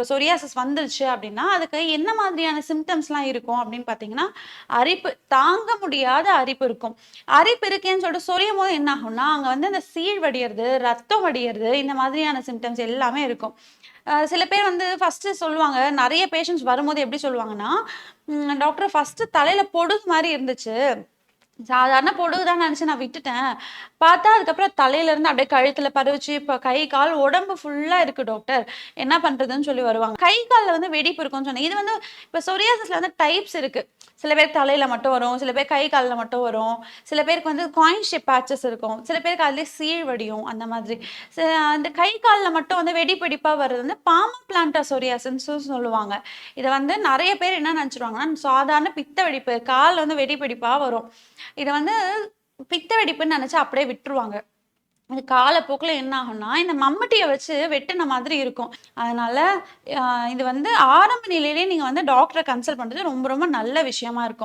இப்போ சொரியாசஸ் வந்துருச்சு அப்படின்னா அதுக்கு என்ன மாதிரியான சிம்டம்ஸ்லாம் இருக்கும் அப்படின்னு பார்த்தீங்கன்னா அரிப்பு தாங்க முடியாத அரிப்பு இருக்கும். அரிப்பு இருக்கேன்னு சொல்லிட்டு சொரியும் போது என்ன ஆகும்னா அங்கே வந்து அந்த சீழ் வடியறது ரத்தம் வடியறது இந்த மாதிரியான சிம்டம்ஸ் எல்லாமே இருக்கும். சில பேர் வந்து ஃபஸ்ட்டு சொல்லுவாங்க நிறைய பேஷண்ட்ஸ் வரும்போது எப்படி சொல்லுவாங்கன்னா டாக்டர் ஃபஸ்ட்டு தலையில் பொடுகு மாதிரி இருந்துச்சு. சாதாரண பொடுகு தான் நினச்சி நான் விட்டுட்டேன். பார்த்தா அதுக்கப்புறம் தலையில இருந்து அப்படியே கழுத்துல பரவிச்சு இப்போ கை கால் உடம்பு ஃபுல்லா இருக்கு டாக்டர் என்ன பண்றதுன்னு சொல்லி வருவாங்க. கை காலில் வந்து வெடிப்பு இருக்கும்னு சொன்னேன். இது வந்து இப்போ சொரியாசிஸ்ல வந்து டைப்ஸ் இருக்கு. சில பேர் தலையில மட்டும் வரும் சில பேர் கை காலில் மட்டும் வரும் சில பேருக்கு வந்து காயின் ஷேப் பேச்சஸ் இருக்கும் சில பேருக்கு அதுலேயே சீழ் வடியும் அந்த மாதிரி. ச- அந்த கை காலில் மட்டும் வந்து வெடி வெடிப்பாக வர்றது வந்து பாமா பிளான்டா சொரியாசின்னு சொல்லுவாங்க. இதை வந்து நிறைய பேர் என்ன நினச்சிருவாங்கன்னா சாதாரண பித்த வெடிப்பு கால் வந்து வெடி வெடிப்பாக வரும். இதை வந்து பித்த வெடிப்புன்னு நினச்சி அப்படியே விட்டுருவாங்க. இது காலப்போக்கில் என்ன ஆகும்னா இந்த மம்மட்டியை வச்சு வெட்டின மாதிரி இருக்கும். அதனால இது வந்து ஆரம்ப நிலையிலேயே நீங்கள் வந்து டாக்டரை கன்சல்ட் பண்ணுறது ரொம்ப ரொம்ப நல்ல விஷயமா இருக்கும்.